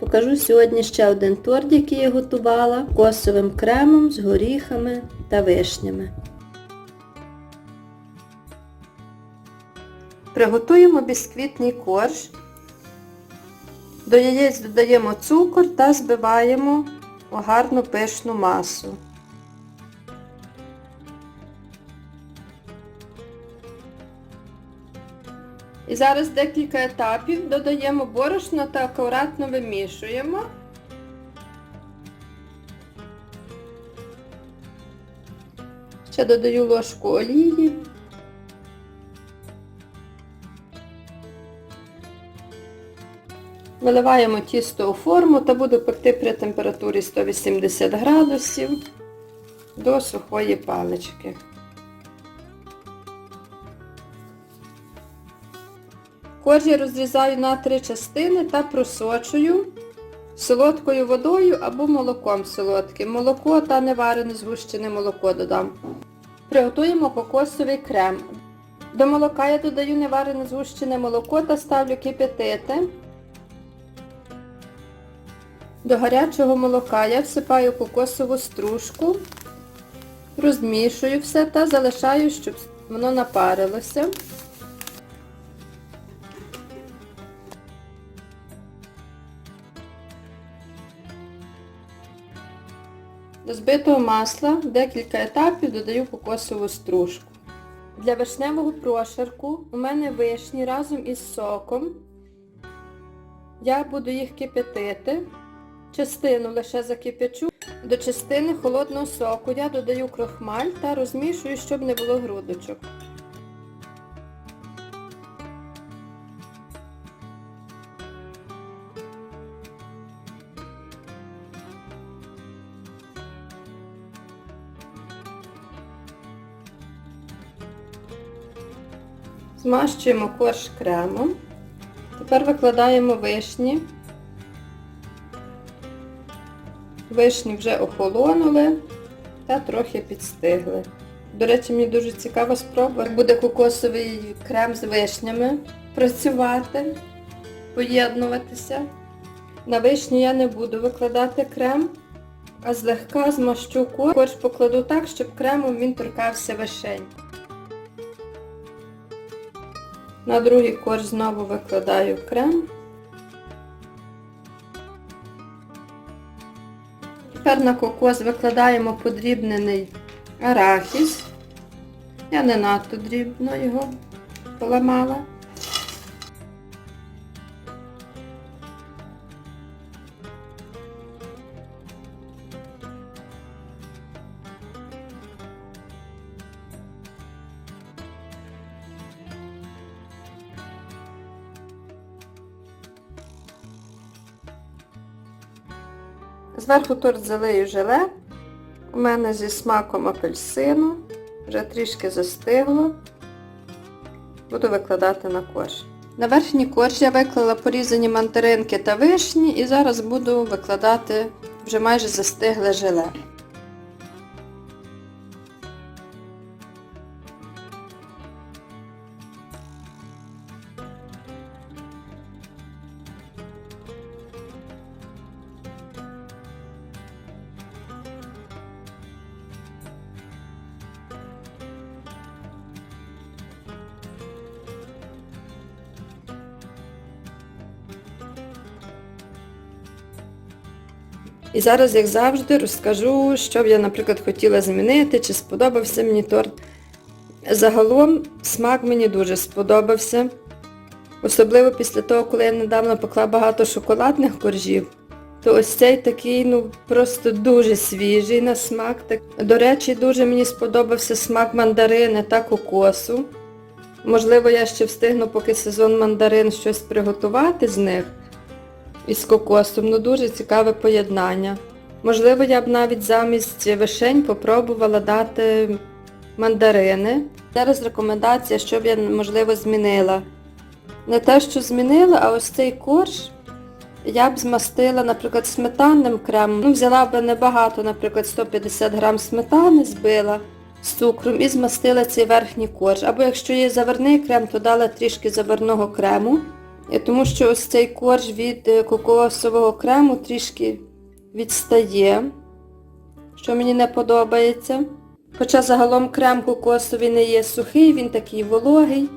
Покажу сьогодні ще один торт, який я готувала косовим кремом з горіхами та вишнями. Приготуємо бісквітний корж. До яєць додаємо цукор та збиваємо у гарну пишну масу. І зараз декілька етапів додаємо борошно та акуратно вимішуємо. Ще додаю ложку олії. Виливаємо тісто у форму та буду пекти при температурі 180 градусів до сухої палички. Корж я розрізаю на три частини та просочую солодкою водою або молоком солодким. Молоко та неварене згущене молоко додам. Приготуємо кокосовий крем. До молока я додаю неварене згущене молоко та ставлю кип'ятити. До гарячого молока я всипаю кокосову стружку, розмішую все та залишаю, щоб воно напарилося. До збитого масла декілька етапів додаю кокосову стружку. Для вишневого прошарку у мене вишні разом із соком. Я буду їх кип'ятити. Частину лише закипячу. До частини холодного соку я додаю крохмаль та розмішую, щоб не було грудочок. Змащуємо корж кремом. Тепер викладаємо вишні. Вишні вже охолонули та трохи підстигли. До речі, мені дуже цікаво спробувати, буде кокосовий крем з вишнями працювати, поєднуватися. На вишні я не буду викладати крем, а злегка змащу корж. Корж покладу так, щоб кремом він торкався вишень. На другий корж знову викладаю крем. Тепер на кокос викладаємо подрібнений арахіс. Я не надто дрібно його поламала. Зверху торт залию желе. У мене зі смаком апельсину. Вже трішки застигло. Буду викладати на корж. На верхній корж я виклала порізані мандаринки та вишні і зараз буду викладати вже майже застигле желе. І зараз, як завжди, розкажу, що б я, наприклад, хотіла змінити, чи сподобався мені торт. Загалом смак мені дуже сподобався. Особливо після того, коли я недавно пекла багато шоколадних коржів, то ось цей такий, ну, просто дуже свіжий на смак. До речі, дуже мені сподобався смак мандарини та кокосу. Можливо, я ще встигну, поки сезон мандарин, щось приготувати з них із кокосом, ну дуже цікаве поєднання. Можливо, я б навіть замість вишень попробувала дати мандарини. Зараз рекомендація, що б я, можливо, змінила. Не те, що змінила, а ось цей корж я б змастила, наприклад, сметанним кремом. Ну, взяла б небагато, наприклад, 150 грам сметани збила з цукром і змастила цей верхній корж. Або якщо є заварний крем, то дала трішки заварного крему Тому що ось цей корж від е, кокосового крему трішки відстає, що мені не подобається. Хоча загалом крем кокосовий не є сухий, він такий вологий.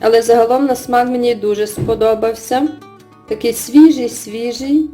Але загалом на смак мені дуже сподобався. Такий свіжий, свіжий.